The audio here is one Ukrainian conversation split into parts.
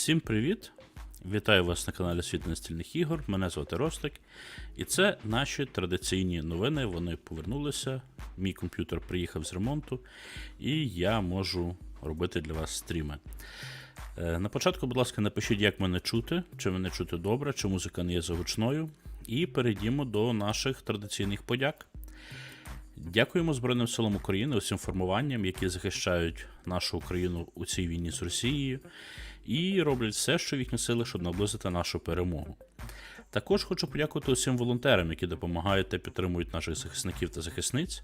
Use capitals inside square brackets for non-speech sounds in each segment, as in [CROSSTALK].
Всім привіт! Вітаю вас на каналі Світ настільних ігор. Мене звати Ростик. І це наші традиційні новини. Вони повернулися. Мій комп'ютер приїхав з ремонту, і я можу робити для вас стріми. Е, На початку, будь ласка, напишіть, як мене чути, чи мене чути добре, чи музика не є загучною. І перейдімо до наших традиційних подяк. Дякуємо Збройним силам України усім формуванням, які захищають нашу Україну у цій війні з Росією, і роблять все, що в їхніх силах, щоб наблизити нашу перемогу. Також хочу подякувати усім волонтерам, які допомагають та підтримують наших захисників та захисниць,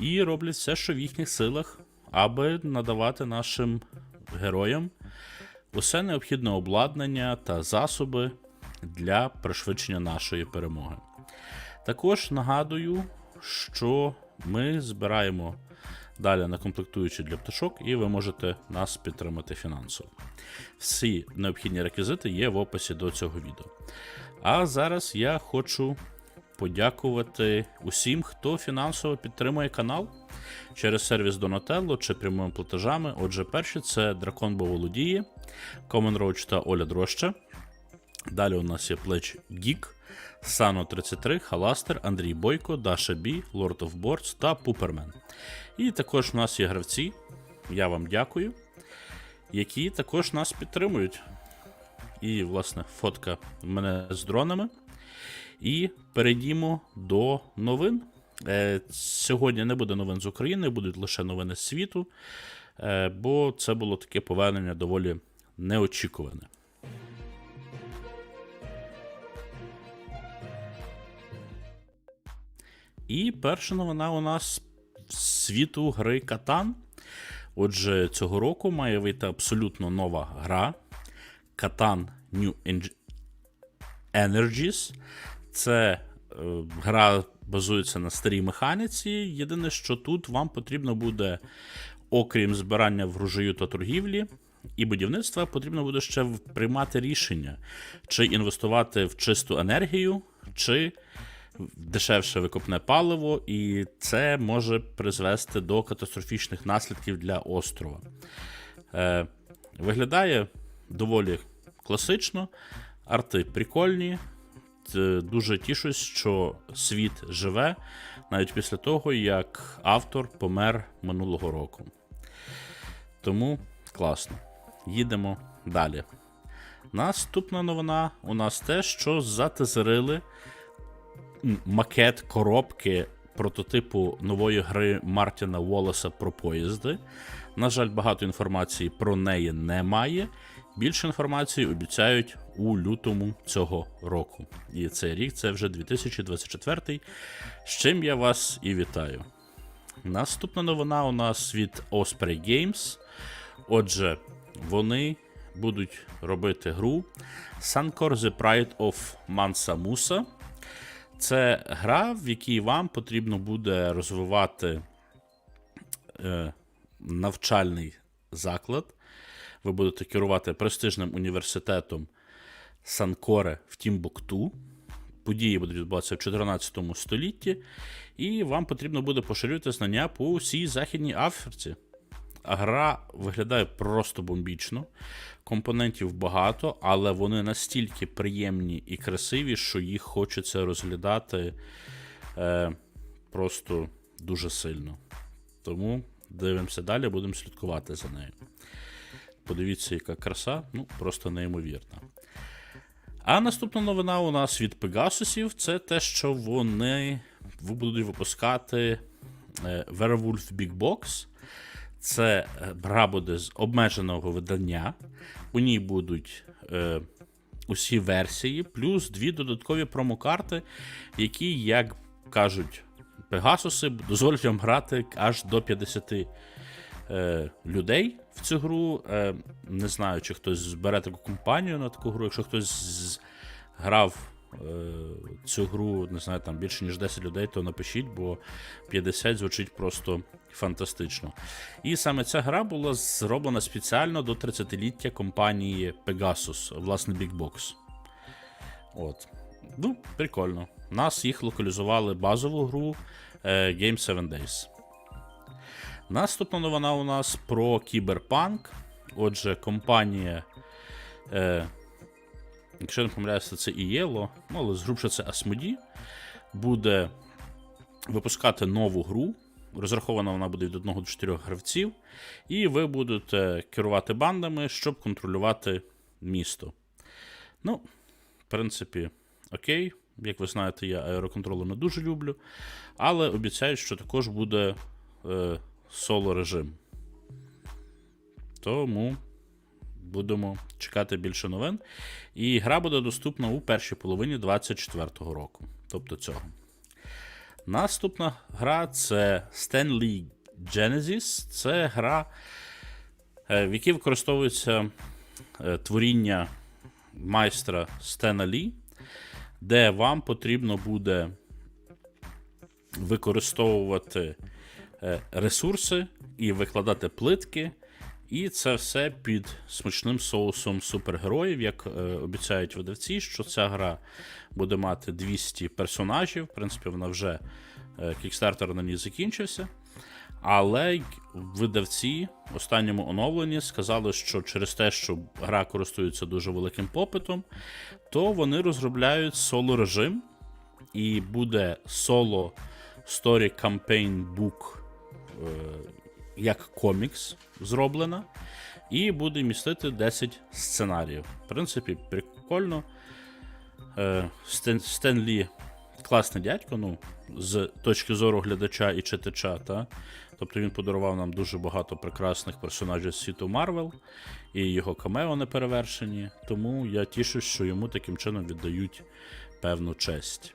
і роблять все, що в їхніх силах, аби надавати нашим героям усе необхідне обладнання та засоби для пришвидшення нашої перемоги. Також нагадую, що ми збираємо далі на комплектуючі для пташок, і ви можете нас підтримати фінансово. Всі необхідні реквізити є в описі до цього відео. А зараз я хочу подякувати усім, хто фінансово підтримує канал через сервіс Donatello чи прямими платежами. Отже, перші це Дракон Боволодіє, Common Roach та Оля Дроща. Далі у нас є плеч Гік, Сано 33, Халастер, Андрій Бойко, Даша Бі, Lord of Boards та Пупермен. І також у нас є гравці. Я вам дякую, які також нас підтримують. І, власне, фотка в мене з дронами. І перейдімо до новин. Е, Сьогодні не буде новин з України, будуть лише новини з світу, е, бо це було таке повернення доволі неочікуване. І перша новина у нас світу гри Катан. Отже, цього року має вийти абсолютно нова гра Катан New Energies. Це е, гра базується на старій механіці. Єдине, що тут вам потрібно буде, окрім збирання врожаю та торгівлі і будівництва, потрібно буде ще приймати рішення, чи інвестувати в чисту енергію, чи дешевше викопне паливо, і це може призвести до катастрофічних наслідків для острова. Е, виглядає доволі класично, арти прикольні. Дуже тішусь, що світ живе навіть після того, як автор помер минулого року. Тому класно. Їдемо далі. Наступна новина у нас те, що затезерили макет коробки прототипу нової гри Мартіна Волоса про поїзди. На жаль, багато інформації про неї немає. Більше інформації обіцяють у лютому цього року. І цей рік це вже 2024, з чим я вас і вітаю. Наступна новина у нас від Osprey Games. Отже, вони будуть робити гру Sankor The Pride of Mansa Musa. Це гра, в якій вам потрібно буде розвивати е, навчальний заклад. Ви будете керувати престижним університетом Санкоре в Тімбукту. Події будуть відбуватися в 14 столітті, і вам потрібно буде поширювати знання по всій Західній Африці. Гра виглядає просто бомбічно. Компонентів багато, але вони настільки приємні і красиві, що їх хочеться розглядати е, просто дуже сильно. Тому дивимося далі, будемо слідкувати за нею. Подивіться, яка краса, ну просто неймовірна. А наступна новина у нас від Пегасусів це те, що вони будуть випускати е, Werewolf Big Box. Це е, гра буде з обмеженого видання. У ній будуть е, усі версії, плюс дві додаткові промокарти, які, як кажуть Пегасуси, дозволять вам грати аж до 50 е, людей в цю гру. Е, не знаю, чи хтось збере таку компанію на таку гру. Якщо хтось з- грав цю гру, не знаю, там більше ніж 10 людей, то напишіть, бо 50 звучить просто фантастично. І саме ця гра була зроблена спеціально до 30-ліття компанії Pegasus, власне, Big Box. От. Ну, прикольно. Нас їх локалізували базову гру е, Game 7 Days. Наступна новина у нас про кіберпанк. Отже, компанія Е, якщо не помиляюся, це і ну, але згрубше це Asmodee, буде випускати нову гру. Розрахована вона буде від 1 до 4 гравців, і ви будете керувати бандами, щоб контролювати місто. Ну, в принципі, окей. Як ви знаєте, я аероконтролю не дуже люблю, але обіцяють, що також буде е, соло режим. Тому будемо чекати більше новин. І гра буде доступна у першій половині 2024 року. Тобто цього. Наступна гра це Stanley Genesis. Це гра, е, в якій використовується е, творіння майстра Стена Лі, де вам потрібно буде використовувати е, ресурси і викладати плитки. І це все під смачним соусом супергероїв, як е, обіцяють видавці, що ця гра буде мати 200 персонажів. В принципі, вона вже е, кікстартер на ній закінчився. Але видавці в останньому оновленні сказали, що через те, що гра користується дуже великим попитом, то вони розробляють соло режим, і буде соло Story Campaign Book е, як комікс зроблена, і буде містити 10 сценаріїв. В принципі, прикольно. Е, Стен, Стен Лі класний дядько, ну, з точки зору глядача і читача. Та? Тобто він подарував нам дуже багато прекрасних персонажів світу Марвел, і його камео не перевершені. Тому я тішусь, що йому таким чином віддають певну честь.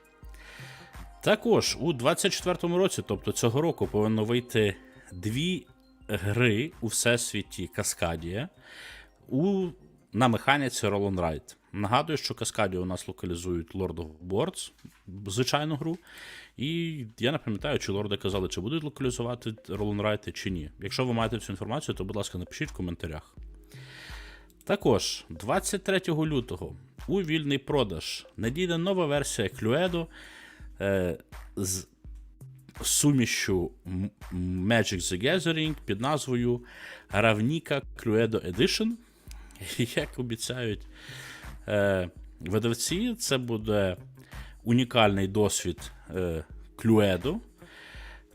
Також у 24-му році, тобто цього року, повинно вийти дві гри у всесвіті Каскадія у, на механіці Roll Ride. Нагадую, що Каскадія у нас локалізують Lord of Boards, звичайну гру. І я не пам'ятаю, чи лорди казали, чи будуть локалізувати Roll Ride, чи ні. Якщо ви маєте цю інформацію, то, будь ласка, напишіть в коментарях. Також 23 лютого у вільний продаж надійде нова версія Cluedo е, з сумішю Magic the Gathering під назвою Ravnica Cluedo Edition. [LAUGHS] Як обіцяють е, видавці, це буде унікальний досвід е, Cluedo.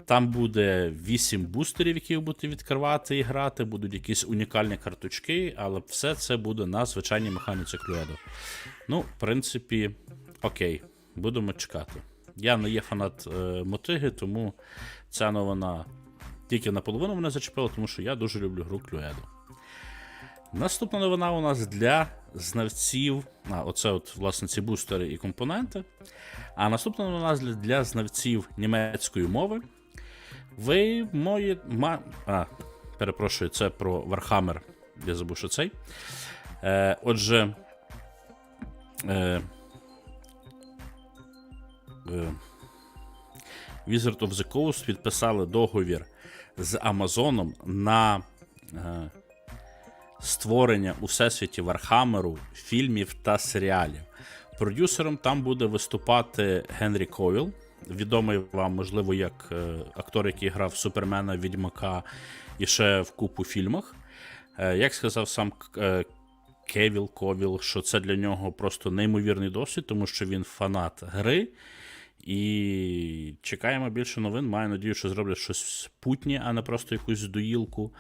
Там буде 8 бустерів, які ви відкривати і грати, будуть якісь унікальні карточки, але все це буде на звичайній механіці Cluedo. Ну, в принципі, окей, будемо чекати. Я не є фанат е, мотиги, тому ця новина тільки наполовину мене зачепила, тому що я дуже люблю гру Cluedo. Наступна новина у нас для знавців. А, оце от, власне, ці бустери і компоненти. А наступна новина для, для знавців німецької мови. Ви мої. Ма... А, перепрошую, це про Warhammer. Я забув, що цей. Е, отже. Е, Wizard of the Coast підписали договір з Амазоном на е, створення у всесвіті Вархамеру, фільмів та серіалів. Продюсером там буде виступати Генрі Ковіл, відомий вам, можливо, як е, актор, який грав Супермена, Відьмака і ще в купу фільмах. Е, як сказав сам е, Кевіл Ковіл, що це для нього просто неймовірний досвід, тому що він фанат гри. І чекаємо більше новин. Маю надію, що зроблять щось путнє, а не просто якусь доїлку.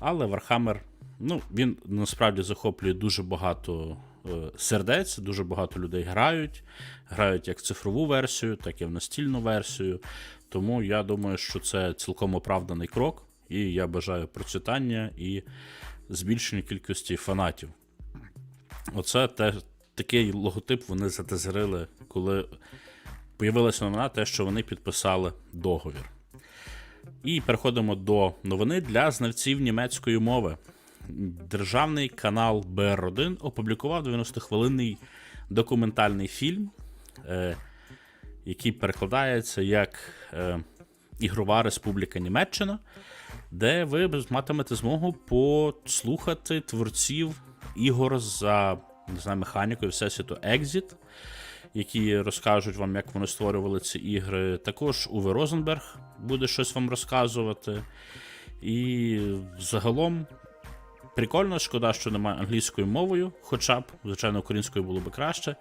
Але Warhammer, ну, він насправді захоплює дуже багато е, сердець, дуже багато людей грають. Грають як цифрову версію, так і в настільну версію. Тому я думаю, що це цілком оправданий крок, і я бажаю процвітання і збільшення кількості фанатів. Оце те, такий логотип вони затезерили, коли появилася новина, те, що вони підписали договір. І переходимо до новини для знавців німецької мови. Державний канал БР1 опублікував 90-хвилинний документальний фільм, е, який перекладається як е, Ігрова Республіка Німеччина, де ви матимете змогу послухати творців ігор за не знаю, механікою Всесвіту Exit які розкажуть вам, як вони створювали ці ігри. Також Уве Розенберг буде щось вам розказувати. І загалом прикольно, шкода, що немає англійською мовою, хоча б, звичайно, українською було б краще.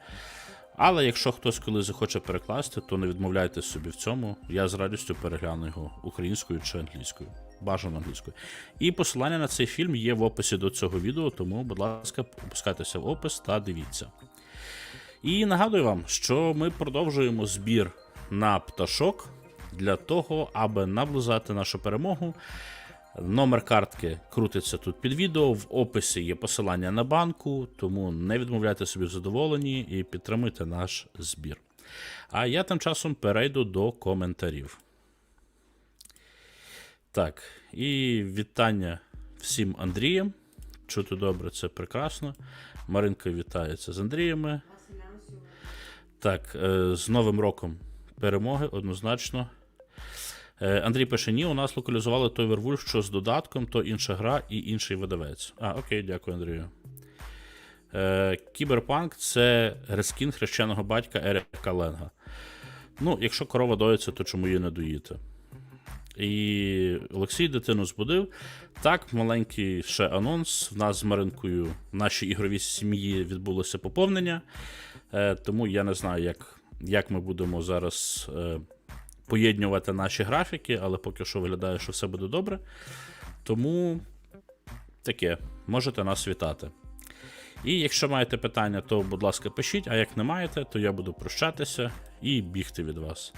Але якщо хтось коли захоче перекласти, то не відмовляйте собі в цьому. Я з радістю перегляну його українською чи англійською. Бажано англійською. І посилання на цей фільм є в описі до цього відео, тому, будь ласка, опускайтеся в опис та дивіться. І нагадую вам, що ми продовжуємо збір на пташок для того, аби наблизати нашу перемогу. Номер картки крутиться тут під відео. В описі є посилання на банку, тому не відмовляйте собі в задоволенні і підтримуйте наш збір. А я тим часом перейду до коментарів. Так, і вітання всім Андріям. Чути добре, це прекрасно. Маринка вітається з Андріями. Так, е, з Новим роком перемоги, однозначно. Е, Андрій пише: ні, у нас локалізували той Вервульф, що з додатком, то інша гра і інший видавець. А, окей, дякую, Андрію. Е, Кіберпанк це рескін хрещеного батька Ерика Ленга. Ну, якщо корова доїться, то чому її не доїти? І Олексій дитину збудив. Так, маленький ще анонс. В нас з Маринкою в нашій ігровій сім'ї відбулося поповнення. Е, тому я не знаю, як, як ми будемо зараз е, поєднувати наші графіки, але поки що виглядає, що все буде добре. Тому таке, можете нас вітати. І якщо маєте питання, то, будь ласка, пишіть, а як не маєте, то я буду прощатися і бігти від вас.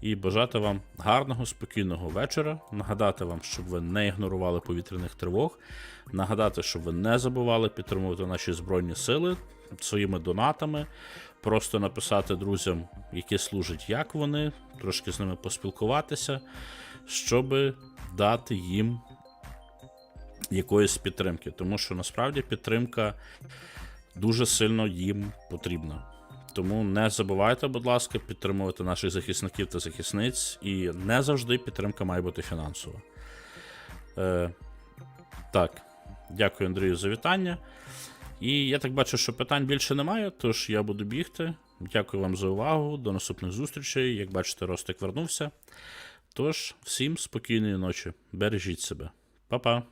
І бажати вам гарного, спокійного вечора. Нагадати вам, щоб ви не ігнорували повітряних тривог. Нагадати, щоб ви не забували підтримувати наші Збройні Сили своїми донатами. Просто написати друзям, які служать, як вони, трошки з ними поспілкуватися, щоб дати їм якоїсь підтримки. Тому що насправді підтримка дуже сильно їм потрібна. Тому не забувайте, будь ласка, підтримувати наших захисників та захисниць, і не завжди підтримка має бути фінансова. Е, так, дякую, Андрію, за вітання. І я так бачу, що питань більше немає, тож я буду бігти. Дякую вам за увагу. До наступних зустрічей. Як бачите, Ростик вернувся. Тож, всім спокійної ночі. Бережіть себе. Па-па.